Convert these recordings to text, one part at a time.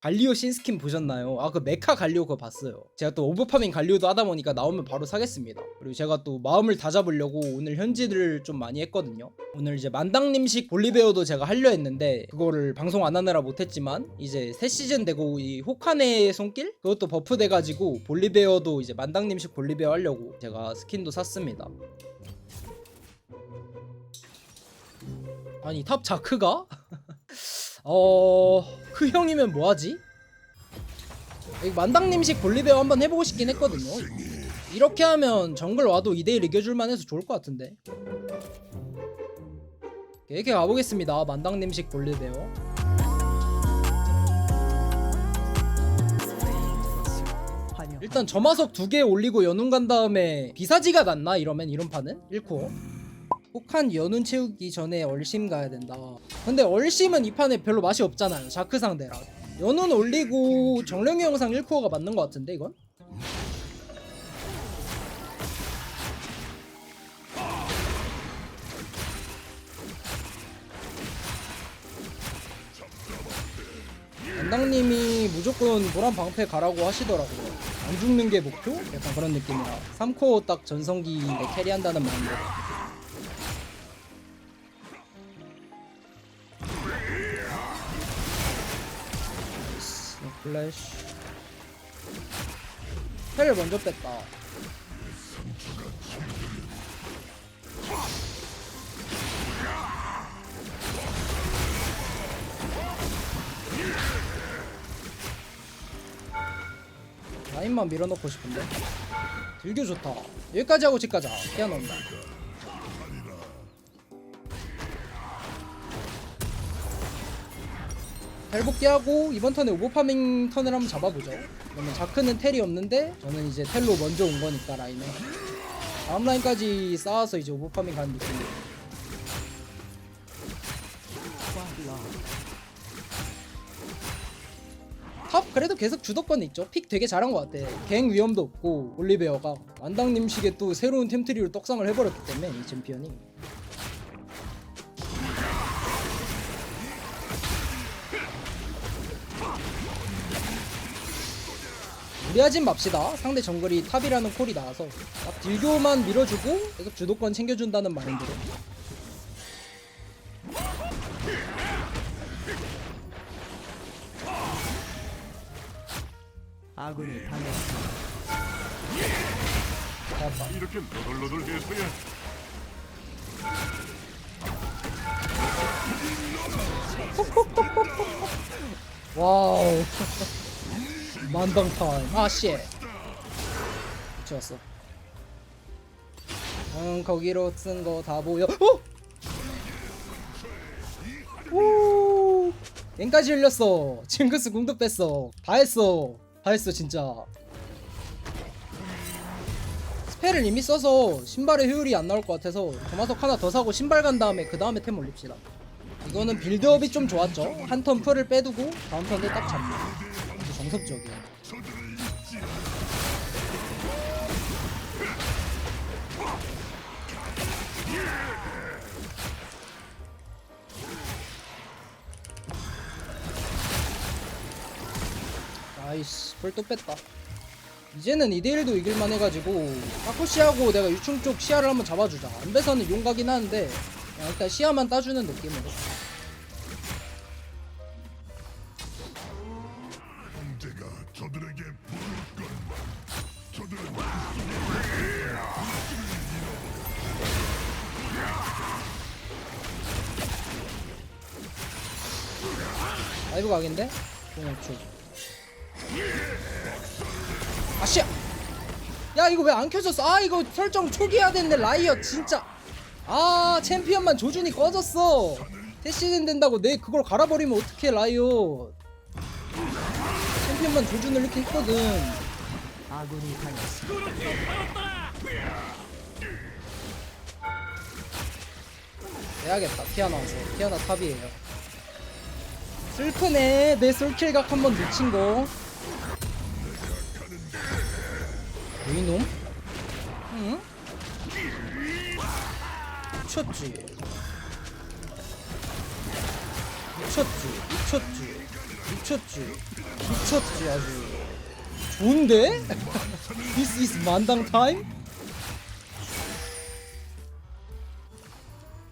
갈리오 신스킨 보셨나요? 아 그 메카 갈리오 그거 봤어요 제가 또 오버파밍 갈리오도 하다 보니까 나오면 바로 사겠습니다 그리고 제가 또 마음을 다잡으려고 오늘 현질을 좀 많이 했거든요 오늘 이제 만당님식 볼리베어도 제가 하려 했는데 그거를 방송 안 하느라 못했지만 이제 새 시즌 되고 이 호카네의 손길? 그것도 버프 돼가지고 볼리베어도 이제 만당님식 볼리베어 하려고 제가 스킨도 샀습니다 아니 탑 자크가? 어... 그 형이면 뭐하지? 이 만당님식 볼리베어 한번 해보고 싶긴 했거든요. 이렇게 하면 정글 와도 2대1 이겨줄만 해서 좋을 것 같은데. 이렇게 가보겠습니다. 만당님식 볼리베어. 일단 점화석 두 개 올리고 연운 간 다음에 비사지가 났나? 이러면 이런 판은? 1코 어 혹한 연운 채우기 전에 얼심 가야 된다. 근데 얼심은 이 판에 별로 맛이 없잖아요 자크 상대라. 연운 올리고 정령의 영상 1코어가 맞는 것 같은데 이건? 연당님이 무조건 보란 방패 가라고 하시더라고요. 안 죽는 게 목표? 약간 그런 느낌이라. 3코어 딱 전성기인데 캐리한다는 마음으로 플래시. 헬을 먼저 뺐다. 라인만 밀어넣고 싶은데? 들교 좋다. 여기까지 하고 집 가자 피아노온다 텔복귀하고 이번 턴에 오버파밍 턴을 한번 잡아보죠. 그러면 자크는 텔이 없는데 저는 이제 텔로 먼저 온 거니까 라인에. 다음 라인까지 쌓아서 이제 오버파밍 가는 느낌이에요. 탑 그래도 계속 주도권 있죠. 픽 되게 잘한 것 같아. 갱 위험도 없고 올리베어가 완당님식의 또 새로운 템트리로 떡상을 해버렸기 때문에 이 챔피언이 무리하진 맙시다. 상대 정글이 탑이라는 콜이 나와서 딱 딜교만 밀어주고 계속 주도권 챙겨준다는 마인드로. 아군이 당했습니다. 이렇게 너덜너덜해서야 와우. 만당 타임. 아 씨. 미쳤어. 응 거기로 쓴 거 다 보여. 어? 오. 갱까지 흘렸어. 징크스 궁도 뺐어. 다 했어. 다 했어 진짜. 스펠을 이미 써서 신발의 효율이 안 나올 것 같아서 도마석 하나 더 사고 신발 간 다음에 그 다음에 템 올립시다. 이거는 빌드업이 좀 좋았죠. 한 턴 풀을 빼두고 다음 턴에 딱 잡는. 아주 정석적이야. 아이씨, 풀또 뺐다. 이제는 2대1도 이길만 해가지고 타코시하고 내가 유충 쪽 시야를 한번 잡아주자. 안배사는 용 가긴 하는데 일단 시야만 따주는 느낌으로. 각인데? 공업축 아씨야! 야 이거 왜 안 켜졌어? 아 이거 설정 초기화 됐네 라이어 진짜 아 챔피언만 조준이 꺼졌어 태시즌 된다고 내 그걸 갈아버리면 어떡해 라이어 챔피언만 조준을 이렇게 했거든 아군이 당했습니다. 해야겠다 와서 피아노 탑이에요 슬프네. 내 솔킬각 한번 놓친 거. 이놈? 응? 미쳤지? 미쳤지? 미쳤지? 미쳤지? 미쳤지 아주. 좋은데? This is 만당 타임?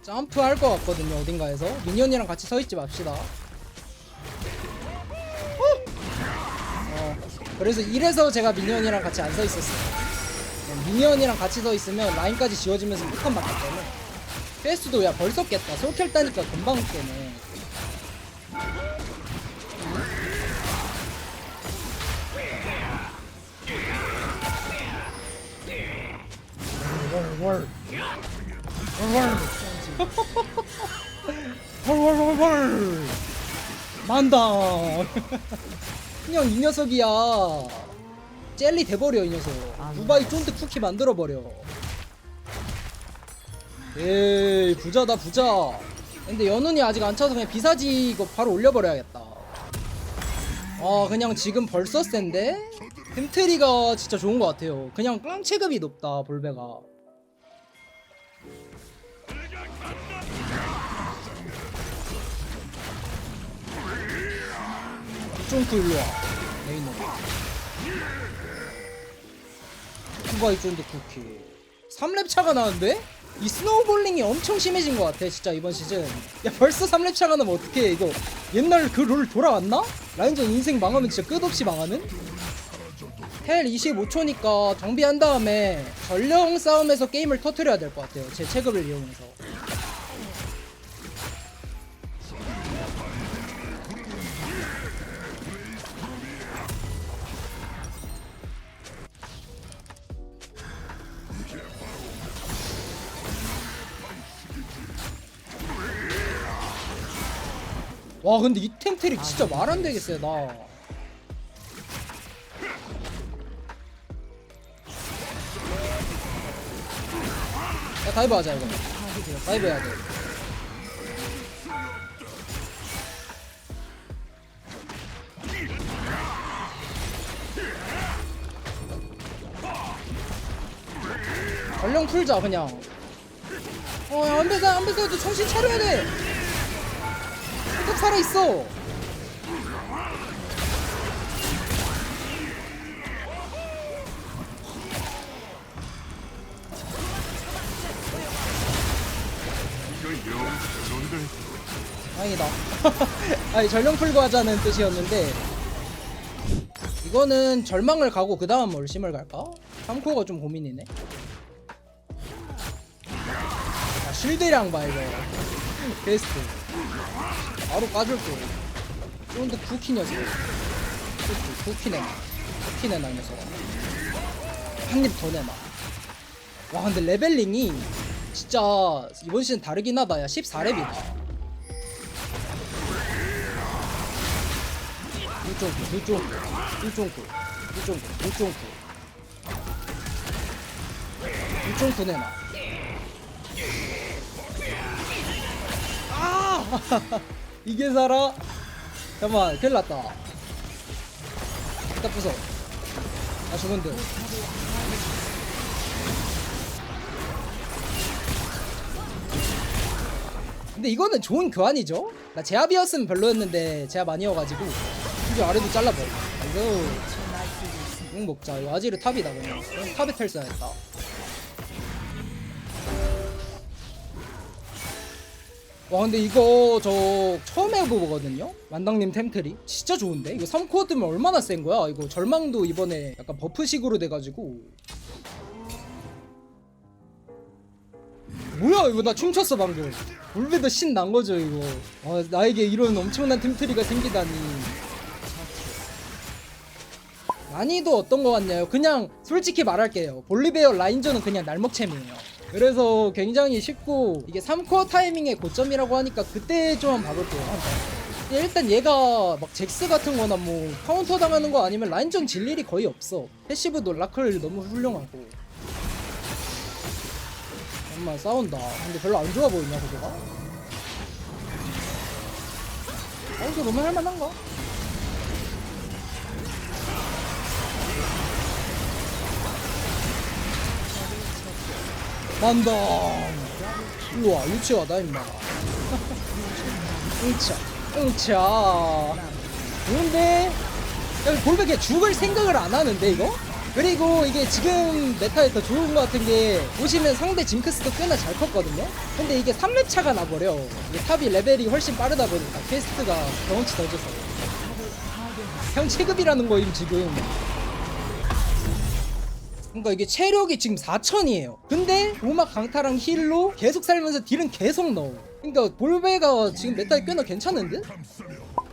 점프 할 것 같거든요 어딘가에서. 미니언이랑 같이 서 있지 맙시다 그래서 이래서 제가 미니언이랑 같이 안 서 있었어요. 어, 미니언이랑 같이 서 있으면 라인까지 지워지면서 폭탄 맞기 때문에. 퀘스트도 야 벌써 깼다. 솔킬 따니까 금방 깨네. 월월 월월월월 만당 그냥 이 녀석이야. 젤리 돼버려 이 녀석. 두바이 쫀득 쿠키 만들어버려. 에이 부자다 부자. 근데 연운이 아직 안 차서 그냥 비사지 이거 바로 올려버려야겠다. 아 그냥 지금 벌써 센데? 템트리가 진짜 좋은 것 같아요. 그냥 깡 체급이 높다 볼베가 쫀크 일로와 메인으로 두바이 쫀득 쿠키 3렙 차가 나는데? 이 스노우볼링이 엄청 심해진 것 같아 진짜 이번 시즌 야 벌써 3렙 차가 나면 어떡해 이거 옛날 그 롤 돌아왔나? 라인전 인생 망하면 진짜 끝없이 망하는? 헬 25초니까 정비한 다음에 전령 싸움에서 게임을 터트려야 될 것 같아요 제 체급을 이용해서 와 근데 이 템트릭 진짜 말 안 되게 세다 야 다이브 하자 이거. 다이브 해야 돼. 전령 풀자 그냥. 어 안배사 안배사도 정신 차려야 돼 또 살아있어. 다행이다 아니 전령 풀고 하자는 뜻이었는데 이거는 절망을 가고 그 다음 얼심을 갈까? 3코어가 좀 고민이네 아 실드량 봐 이거 베스트 바로 까줄게. 쫀드 쿠키 녀석 쿠키 쿠키 내놔 쿠키 내놔 이 녀석아 한입 더 내놔. 와 근데 레벨링이 진짜 이번 시즌 다르긴 하다. 야 14렙이다. 일종구 일종구 일종구 일종구 일종구. 일종구 내놔. 아 이게 살아? 잠깐만 큰일 났다. 일단 부숴. 아 죽은 듯 근데 이거는 좋은 교환이죠? 나 제압이었으면 별로였는데 제압 아니어가지고 이제 아래도 잘라버려. 아이고 응 먹자. 이거 아지르 탑이다 그냥. 탑에 텔 써야겠다 와 근데 이거 저 처음 해보거든요? 만당님 템트리. 진짜 좋은데? 이거 3코어 뜨면 얼마나 센 거야? 이거 절망도 이번에 약간 버프식으로 돼가지고. 뭐야 이거 나 춤췄어 방금. 울베더 신 난 거죠 이거. 아, 나에게 이런 엄청난 템트리가 생기다니. 난이도 어떤 거 같냐요? 그냥 솔직히 말할게요. 볼리베어 라인전은 그냥 날먹챔이에요 그래서 굉장히 쉽고 이게 3코어 타이밍의 고점이라고 하니까 그때 좀 봐볼게요. 일단 얘가 막 잭스 같은 거나 뭐 카운터 당하는 거 아니면 라인전 질 일이 거의 없어 패시브도 라클 너무 훌륭하고 엄마 싸운다. 근데 별로 안 좋아 보이냐 그거가? 어, 이거 너무 할만한가? 만다. 일로 와, 유치하다 임마. 응차, 응차. 좋은데 야, 볼백에 죽을 생각을 안 하는데 이거? 그리고 이게 지금 메타에 더 좋은 것 같은 게 보시면 상대 징크스도 꽤나 잘 컸거든요? 근데 이게 3렙 차가 나버려 이게 탑이 레벨이 훨씬 빠르다 보니까 퀘스트가 경험치 더 줘서 형 체급이라는 거임 지금 그러니까 이게 체력이 지금 4000이에요. 근데 보막 강타랑 힐로 계속 살면서 딜은 계속 넣어. 그러니까 볼베가 지금 메타에 꽤나 괜찮은데?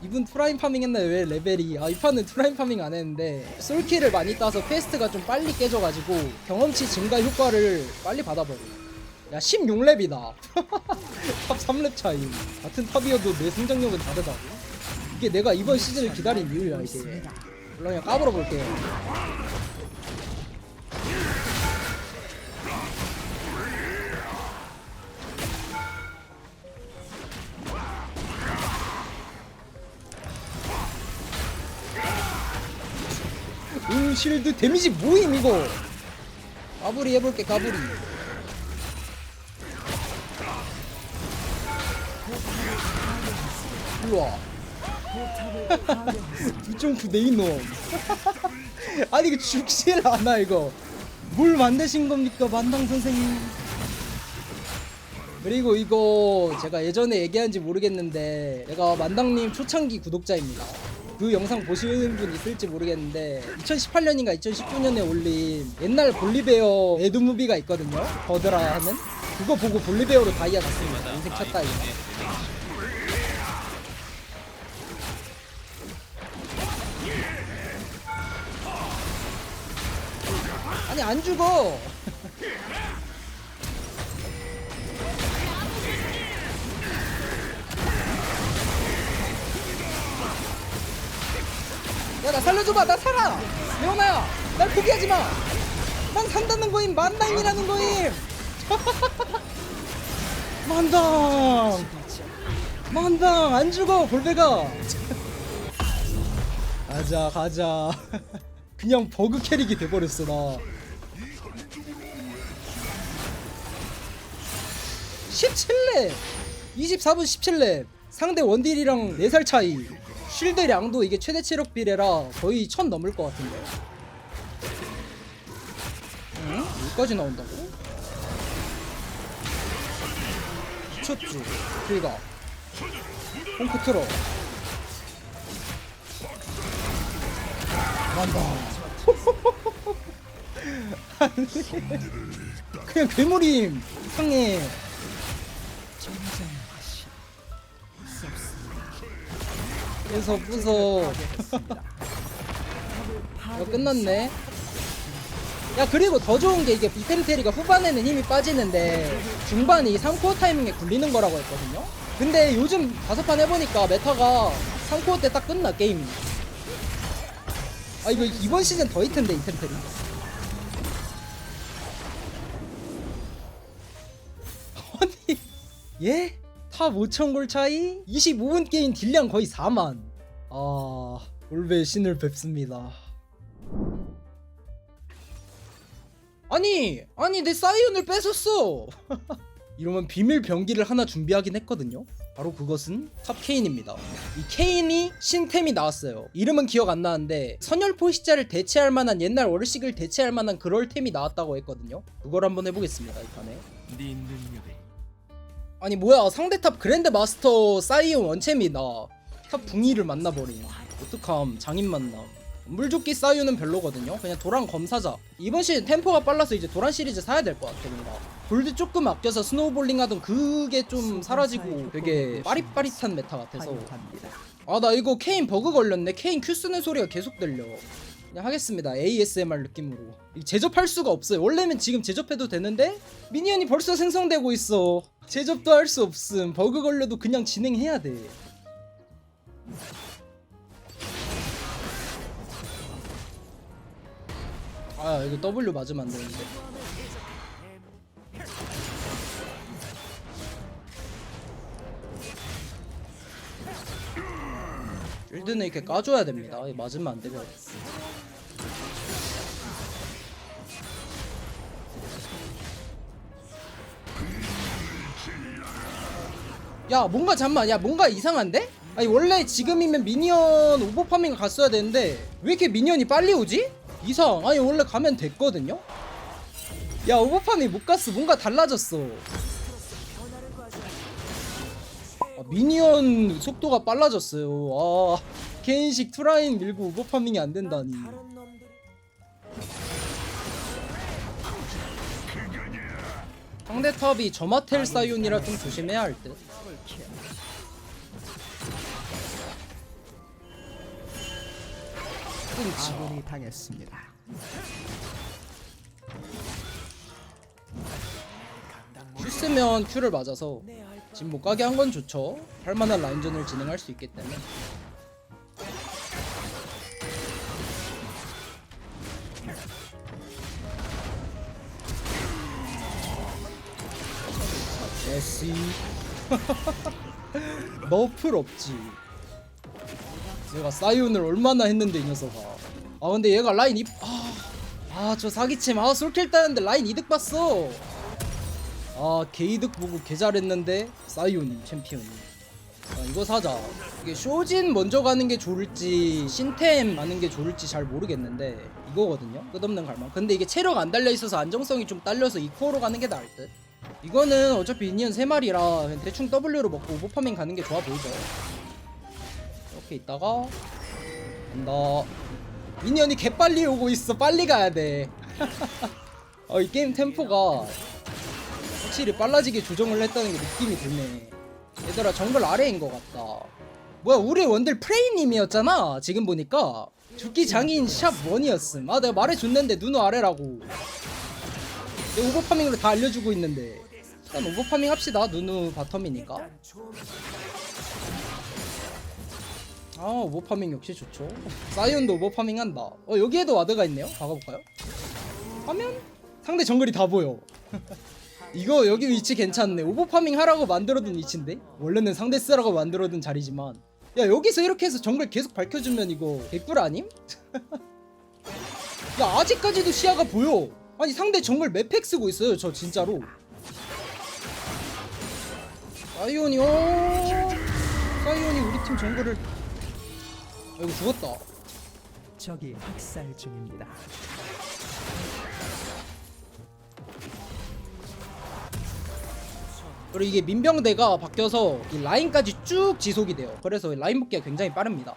이분 투라인 파밍 했나요? 왜 레벨이? 아 이 판은 투라인 파밍 안 했는데 솔킬을 많이 따서 퀘스트가 좀 빨리 깨져가지고 경험치 증가 효과를 빨리 받아버려. 야 16렙이다. 탑 3렙 차이. 같은 탑이어도 내 성장력은 다르다고. 이게 내가 이번 시즌을 기다린 이유야 이게. 물론 그냥 까불어 볼게요 응 실드 데미지 뭐임 이거. 까불이 해볼게 까불이 일로와. 두점프 네이놈. 아니 이거 죽질 않아 이거. 뭘 만드신 겁니까 만당 선생님? 그리고 이거 제가 예전에 얘기한지 모르겠는데 제가 만당님 초창기 구독자입니다 그 영상 보시는 분 있을지 모르겠는데 2018년인가 2019년에 올린 옛날 볼리베어 에드무비가 있거든요. 버드라 하는? 그거 보고 볼리베어로 다이아 갔습니다. 인생 첫 다이아. 아니 안 죽어 야나 살려줘봐. 나 살아. 레오나야 날 포기하지 마 난 산다는 거임. 만당이라는 거임. 만당 만당 안 죽어 볼베가. 가자 가자. 그냥 버그 캐릭이 돼버렸어 나. 17렙. 24분 17렙. 상대 원딜이랑 4살 차이 쉴드량도 이게 최대 체력 비례라 거의 1000 넘을 것 같은데. 응? 여기까지 나온다고? 미쳤지 길가. 펑크 틀어. 난다. 그냥 괴물임 이상해 그래서 부서 이거 끝났네. 야 그리고 더 좋은 게 이게 비템테리가 후반에는 힘이 빠지는데 중반이 3코어 타이밍에 굴리는 거라고 했거든요. 근데 요즘 다섯 판 해보니까 메타가 3코어 때 딱 끝나 게임이 아 이거 이번 시즌 더 히트인데 이템테리. 아니 예? 탑 5천골 차이? 25분 게임 딜량 거의 4만. 아 올베 신을 뵙습니다. 아니 아니 내 사이온을 뺏었어. 이러면 비밀 병기를 하나 준비하긴 했거든요. 바로 그것은 탑 케인입니다. 이 케인이 신템이 나왔어요. 이름은 기억 안 나는데 선열 포 시자를 대체할 만한 옛날 월식을 대체할 만한 그럴 템이 나왔다고 했거든요. 그걸 한번 해보겠습니다 이 판에. 네 능력을 아니 뭐야 상대탑 그랜드 마스터 사이온 원챔이다. 탑 붕이를 만나버린 어떡함 장인 만남. 물조끼 사이온은 별로거든요. 그냥 도란 검사자. 이번 시즌 템포가 빨라서 이제 도란 시리즈 사야 될 것 같아 뭔가 골드 조금 아껴서 스노우볼링 하던 그게 좀 사라지고 되게 빠릿빠릿한 메타 같아서. 아 나 이거 케인 버그 걸렸네. 케인 큐 쓰는 소리가 계속 들려 그냥 하겠습니다. ASMR 느낌으로. 이 제접할 수가 없어요. 원래는 지금 제접해도 되는데 미니언이 벌써 생성되고 있어. 제접도 할 수 없음. 버그 걸려도 그냥 진행해야 돼. 아 이거 W 맞으면 안 되는데 필드는 이렇게 까줘야 됩니다 맞으면 안 되면 야 뭔가 잠만 야 뭔가 이상한데? 아니 원래 지금이면 미니언 오버파밍 갔어야 되는데 왜 이렇게 미니언이 빨리 오지? 이상 아니 원래 가면 됐거든요? 야 오버파밍 못 갔어 뭔가 달라졌어 아, 미니언 속도가 빨라졌어요. 아 개인식 투라인 밀고 오버파밍이 안 된다니. 상대 탑이 저마텔 사이온이라 좀 조심해야 할듯. 끊지 아군이 당했습니다. 큐 쓰면 큐를 맞아서 지금 못 가게 한 건 좋죠. 할만한 라인전을 진행할 수 있기 때문에. 메시 너플 없지. 얘가 사이온을 얼마나 했는데 이 녀석아. 아 근데 얘가 라인 입. 아, 저 사기침. 아 솔킬 따는데 라인 이득 봤어. 아 게이득 보고 개 잘했는데 사이오님 챔피언이. 아, 이거 사자. 이게 쇼진 먼저 가는 게 좋을지 신템 가는 게 좋을지 잘 모르겠는데 이거거든요. 끝없는 갈망. 근데 이게 체력 안 달려 있어서 안정성이 좀 딸려서 이코어로 가는 게 나을 듯. 이거는 어차피 미니언 3마리라 그냥 대충 W로 먹고 오버파밍 가는 게 좋아 보이죠. 이렇게 있다가 간다. 미니언이 개빨리 오고 있어. 빨리 가야 돼. 어, 이 게임 템포가 확실히 빨라지게 조정을 했다는 게 느낌이 드네. 얘들아 정글 아래인 것 같다. 뭐야 우리 원딜 프레이님이었잖아. 지금 보니까 죽기 장인 샵 원이었음. 아 내가 말해줬는데 누누 아래라고. 내 오버파밍으로 다 알려주고 있는데. 일단 오버파밍 합시다. 누누 바텀이니까. 아 오버파밍 역시 좋죠. 사이온도 오버파밍 한다. 어 여기에도 와드가 있네요. 박아볼까요? 하면 상대 정글이 다 보여. 이거 여기 위치 괜찮네. 오버파밍 하라고 만들어둔 위치인데? 원래는 상대 쓰라고 만들어둔 자리지만. 야 여기서 이렇게 해서 정글 계속 밝혀주면 이거 개꿀 아님? 야 아직까지도 시야가 보여. 아니 상대 정글 맵팩 쓰고 있어요. 저 진짜로. 사이온이 어 사이온이 우리 팀 정글을 아 이거 죽었다. 적이 학살 중입니다. 그리고 이게 민병대가 바뀌어서 이 라인까지 쭉 지속이 돼요. 그래서 라인 복귀가 굉장히 빠릅니다.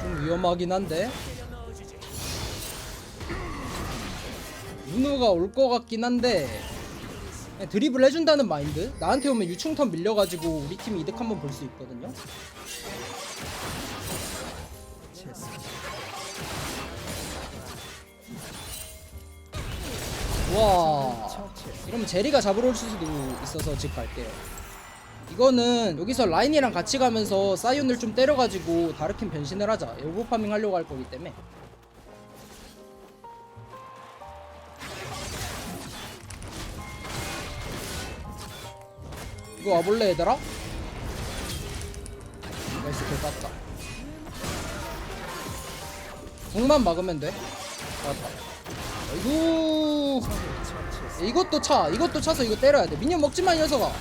좀 위험하긴 한데 윤우가 올 것 같긴 한데 드리블 해준다는 마인드 나한테 오면 유충턴 밀려가지고 우리 팀이 이득 한번 볼 수 있거든요 와. 이러면 제리가 잡으러 올 수도 있어서 집 갈게요. 이거는 여기서 라인이랑 같이 가면서 사이온을 좀 때려가지고 다르킨 변신을 하자. 오버파밍 하려고 할 거기 때문에. 이거 와볼래 얘들아? 나이스 개 땄다. 공만 막으면 돼. 맞다. 아이고. 이것도 차. 이것도 차서 이거 때려야 돼. 미니언 먹지마 이 녀석아.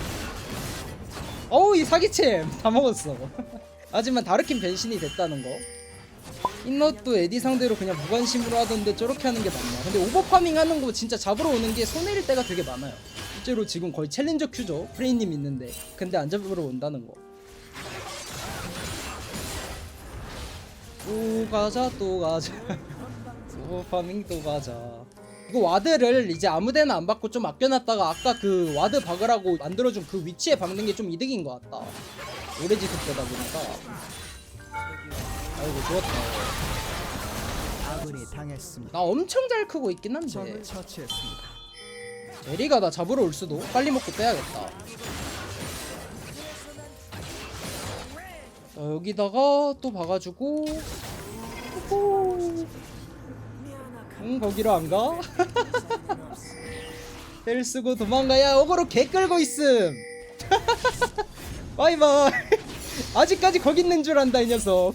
어우 이 사기챔. 다 먹었어. 하지만 다르킨 변신이 됐다는 거. 인넛도 에디 상대로 그냥 무관심으로 하던데 저렇게 하는 게 맞나? 근데 오버파밍 하는 거 진짜 잡으러 오는 게 손해일 때가 되게 많아요. 실제로 지금 거의 챌린저 큐죠? 프레이님 있는데. 근데 안 잡으러 온다는 거. 또 가자 또 가자. 오버파밍 또 가자 이거 와드를 이제 아무데나 안 받고 좀 아껴놨다가 아까 그 와드 박으라고 만들어준 그 위치에 박는 게 좀 이득인 것 같다. 오래 지속되다 보니까. 아이고 좋았다. 아군이 당했습니다. 나 엄청 잘 크고 있긴 한데 적을 처치했습니다. 에리가 나 잡으러 올 수도 빨리 먹고 빼야겠다. 자, 여기다가 또 박아주고. 호호. 응 거기로 안 가? 벨 쓰고 도망가야 어그로 개 끌고 있음. 바이바이. 아직까지 거기 있는 줄 안다 이 녀석.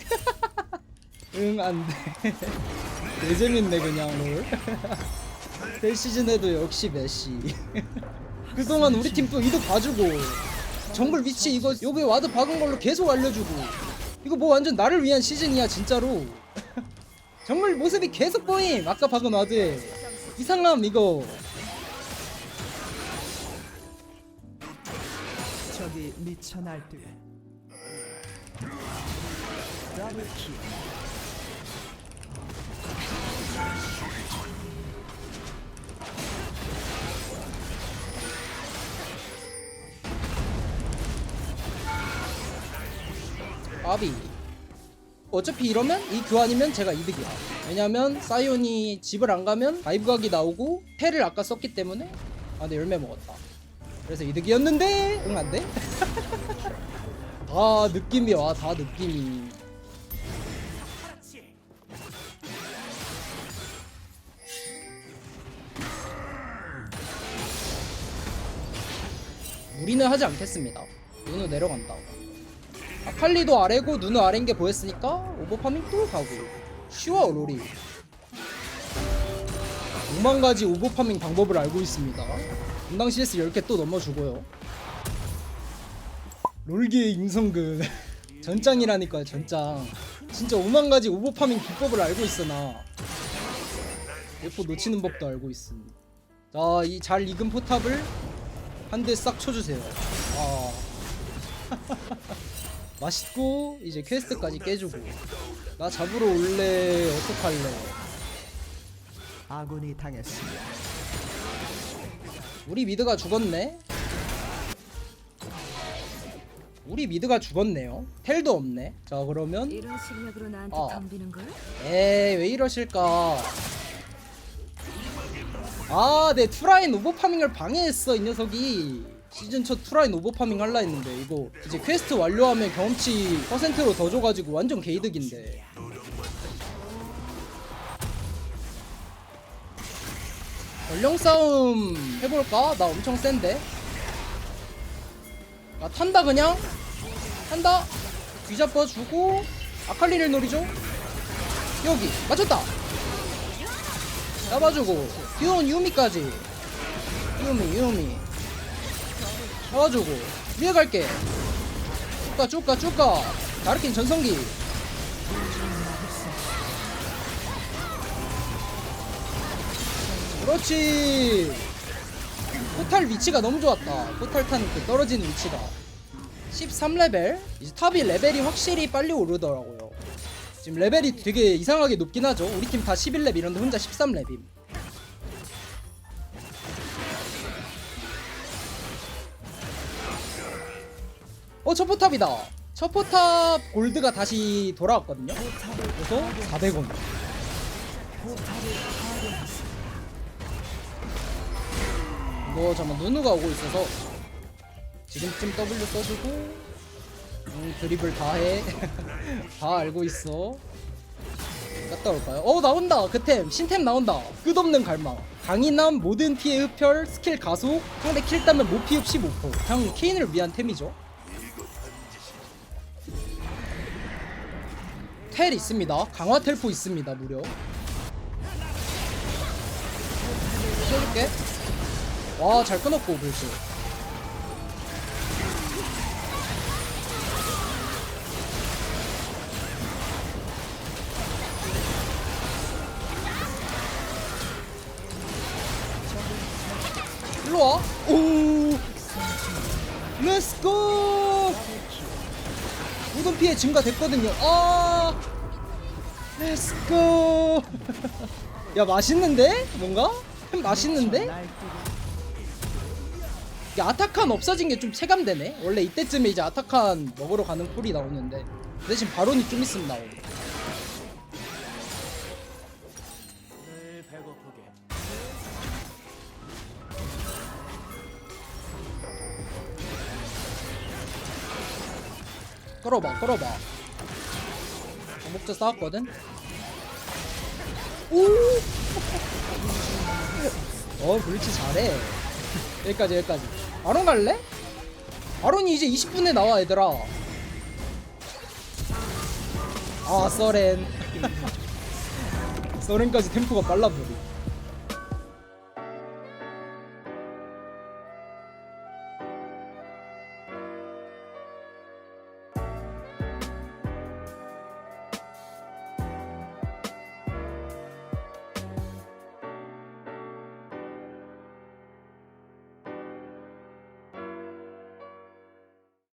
응 안돼. 개 재밌네 그냥 롤. 벨 시즌에도 역시 메시. 그동안 우리 팀 또 이득 봐주고 정글 위치 이거 여기 와드 박은 걸로 계속 알려주고 이거 뭐 완전 나를 위한 시즌이야 진짜로 정글 모습이 계속 보임. 아까 박은 와드에 이상함 이거. 적이 미쳐 날뛰고 더블킬. 아비 어차피 이러면 이 교환이면 제가 이득이야. 왜냐면 사이온이 집을 안 가면 다이브 각이 나오고 패를 아까 썼기 때문에 아 근데 열매 먹었다. 그래서 이득이었는데 응 안돼? 다 느낌이 와 다 느낌이. 우리는 하지 않겠습니다. 누누 내려간다 아칼리도 아래고 누누 아래인 게 보였으니까 오버파밍 또 가고. 쉬워 롤이. 5만 가지 오버파밍 방법을 알고 있습니다. 분당 CS 10개 또 넘어주고요. 롤기의 임성근. 전짱이라니까요 전짱. 진짜 5만 가지 오버파밍 비법을 알고 있어 나 예포 놓치는 법도 알고 있음 자이 잘 익은 포탑을 한 대 싹 쳐주세요. 아 맛있고 이제 퀘스트까지 깨주고. 나 잡으러 올래 어떡할래. 아군이 당했습니다. 우리 미드가 죽었네? 우리 미드가 죽었네요. 텔도 없네. 자 그러면 이런 실력으로 나한테 어. 덤비는 걸? 에이 왜 이러실까? 아내 투라인 오버파밍을 방해했어 이 녀석이 시즌 첫 투라인 오버파밍 할라 했는데 이거 이제 퀘스트 완료하면 경험치 퍼센트로 더 줘가지고 완전 개이득인데. 전령 싸움 해볼까? 나 엄청 센데. 나 탄다 그냥? 탄다? 뒤잡아 주고 아칼리를 노리죠? 여기 맞췄다! 잡아주고 귀여운 유미까지. 유미 유미 잡아주고. 위에 갈게. 쭉가 쭉가 쭉가. 나르킨 전성기. 그렇지. 포탈 위치가 너무 좋았다. 포탈 탄 그 떨어지는 위치가. 13레벨? 이제 탑이 레벨이 확실히 빨리 오르더라고요. 지금 레벨이 되게 이상하게 높긴 하죠. 우리 팀 다 11레벨 이런데 혼자 13레벨 어 첫 포탑이다. 첫 포탑 골드가 다시 돌아왔거든요. 그래서 400원. 이거 잠깐 누누가 오고 있어서 지금쯤 W 써주고 음, 드립을 다해. 다 알고 있어. 갔다 올까요? 어 나온다. 그템. 신템 나온다. 끝없는 갈망. 강인함 모든 피해 흡혈 스킬 가속 상대 킬 따면 못 피흡 15% 그냥 케인을 위한 템이죠 텔 있습니다. 강화 텔포 있습니다 무려. 해줄게. 와잘 끊었고 불스 일로와. 오. 렛츠고 모든 피해 증가됐거든요. 아 렛츠고 야 맛있는데? 뭔가? 맛있는데? 이게 아타칸 없어진 게 좀 체감되네. 원래 이때쯤에 이제 아타칸 먹으러 가는 콜이 나오는데. 그 대신 바론이 좀 있으면 나오고. 끌어봐, 끌어봐. 목자 싸웠거든. 오! 어, 블리치 잘해. 여기까지, 여기까지. 아론 갈래? 아론이 이제 20분에 나와, 얘들아. 아, 써렌. 써렌까지 템포가 빨라 보리.